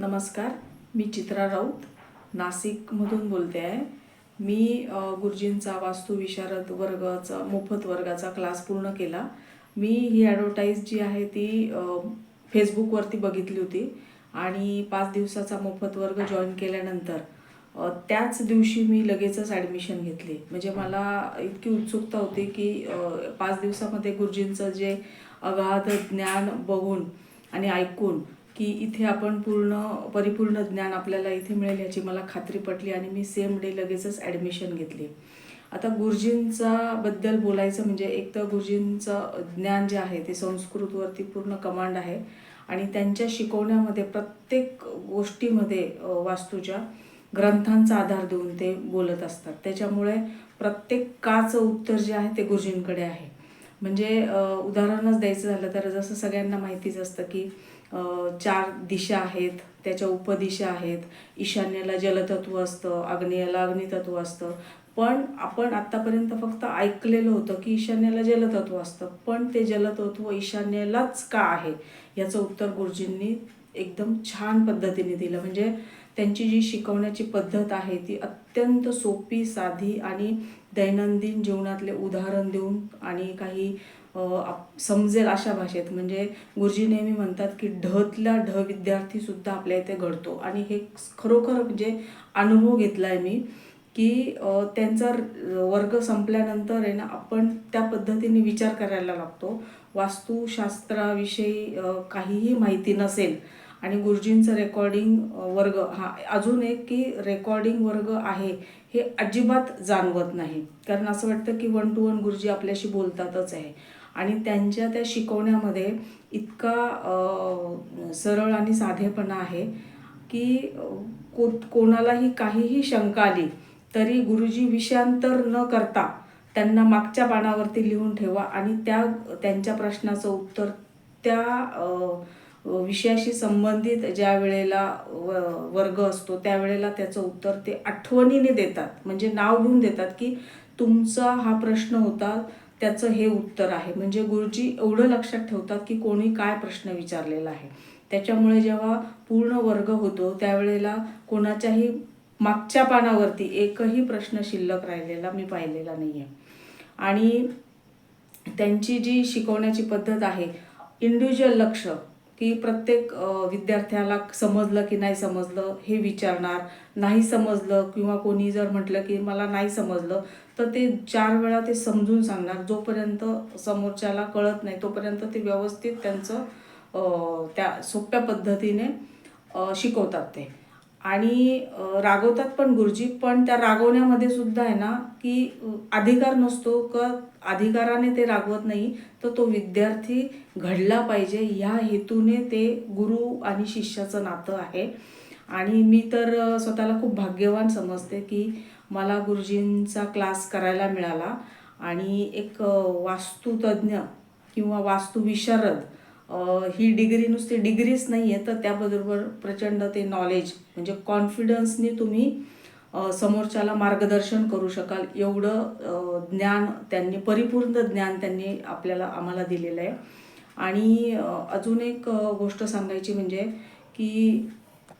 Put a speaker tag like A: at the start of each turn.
A: नमस्कार मी चित्रा राऊत नाशिकमधून बोलते आहे. मी गुरुजींचा वास्तुविशारद वर्गाचा मोफत वर्गाचा क्लास पूर्ण केला. मी ही ॲडव्हर्टाईज जी आहे ती फेसबुकवरती बघितली होती आणि पाच दिवसाचा मोफत वर्ग जॉईन केल्यानंतर त्याच दिवशी मी लगेचच ॲडमिशन घेतली. म्हणजे मला इतकी उत्सुकता होती की पाच दिवसामध्ये गुरुजींचं जे अगाध ज्ञान बघून आणि ऐकून की इथे आपण पूर्ण परिपूर्ण ज्ञान आपल्याला इथे मिळेल याची मला खात्री पटली आणि मी सेम डे लगेचच ॲडमिशन घेतली. आता गुरुजींचा बद्दल बोलायचं म्हणजे एक तर गुरुजींचं ज्ञान जे आहे ते संस्कृतवरती पूर्ण कमांड आहे आणि त्यांच्या शिकवण्यामध्ये प्रत्येक गोष्टीमध्ये वास्तूच्या ग्रंथांचा आधार देऊन ते बोलत असतात. त्याच्यामुळे प्रत्येक काचं उत्तर जे आहे ते गुरुजींकडे आहे. म्हणजे उदाहरणच द्यायचं झालं तर जसं सगळ्यांना माहितीच असतं की चार दिशा आहेत त्याच्या उपदिशा आहेत. ईशान्येला जलतत्व असतं आग्नेयाला अग्नितत्व असतं. पण आपण आत्तापर्यंत फक्त ऐकलेलं होतं की ईशान्येला जलतत्व असतं. पण ते जलतत्व ईशान्येलाच का आहे? याचं उत्तर गुरुजींनी एकदम छान पद्धतीने दिलं. म्हणजे त्यांची जी शिकवण्याची पद्धत आहे ती अत्यंत सोपी साधी आणि दैनंदिन जीवनातले उदाहरण देऊन आणि काही आप- समजेल अशा भाषेत. म्हणजे गुरुजी नेहमी म्हणतात की ढतला ढ विद्यार्थीसुद्धा आपल्या इथे घडतो. आणि हे खरोखर म्हणजे अनुभव घेतला आहे मी की त्यांचा वर्ग संपल्यानंतर आहे ना आपण त्या पद्धतीने विचार करायला लागतो. वास्तुशास्त्राविषयी काहीही माहिती नसेल आणि गुरुजींचं रेकॉर्डिंग वर्ग हा अजून एक की रेकॉर्डिंग वर्ग आहे हे अजिबात जाणवत नाही. कारण असं वाटतं की वन टू वन गुरुजी आपल्याशी बोलतातच आहे. आणि त्यांच्या त्या शिकवण्यामध्ये इतका सरळ आणि साधेपणा आहे की को कोणालाही काहीही शंका आली तरी गुरुजी विषयांतर न करता त्यांना मागच्या पानावरती लिहून ठेवा आणि त्या त्यांच्या प्रश्नाचं उत्तर त्या विषयाशी संबंधित ज्या वेळेला व- वर्ग असतो त्यावेळेला त्याचं उत्तर ते आठवणीने देतात. म्हणजे नाव घेऊन देतात की तुमचा हा प्रश्न होता त्याचं हे उत्तर आहे. म्हणजे गुरुजी एवढं लक्षात ठेवतात की कोणी काय प्रश्न विचारलेला आहे. त्याच्यामुळे जेव्हा पूर्ण वर्ग होतो त्यावेळेला कोणाच्याही मागच्या पानावरती एकही प्रश्न शिल्लक राहिलेला मी पाहिलेला नाही आहे आणि त्यांची जी शिकवण्याची पद्धत आहे इंडिव्हिज्युअल लक्ष की प्रत्येक विद्यार्थ्याला समजलं की नाही समजलं हे विचारणार. नाही समजलं किंवा कोणी जर म्हटलं की मला नाही समजलं तर ते चार वेळा ते समजून सांगणार. जोपर्यंत समोरच्याला कळत नाही तोपर्यंत ते व्यवस्थित त्यांचं त्या सोप्या पद्धतीने शिकवतात ते. आणि रागवतात पण गुरुजी पण त्या रागवण्यामध्ये सुद्धा आहे ना की अधिकार नसतो का अधिकाराने ते रागवत नाही तर तो विद्यार्थी घडला पाहिजे. ह्या हेतूने ते गुरु आणि शिष्याचं नातं आहे. आणि मी तर स्वतःला खूप भाग्यवान समजते की मला गुरुजींचा क्लास करायला मिळाला. आणि एक वास्तुतज्ञ किंवा वास्तुविशारद ही डिग्री नुसती डिग्रीच नाही आहे तर त्याबरोबर प्रचंड ते नॉलेज म्हणजे कॉन्फिडन्सने तुम्ही समोरच्याला मार्गदर्शन करू शकाल. एवढं ज्ञान त्यांनी परिपूर्ण ज्ञान त्यांनी आपल्याला आम्हाला दिलेलं आहे. आणि अजून एक गोष्ट सांगायची म्हणजे की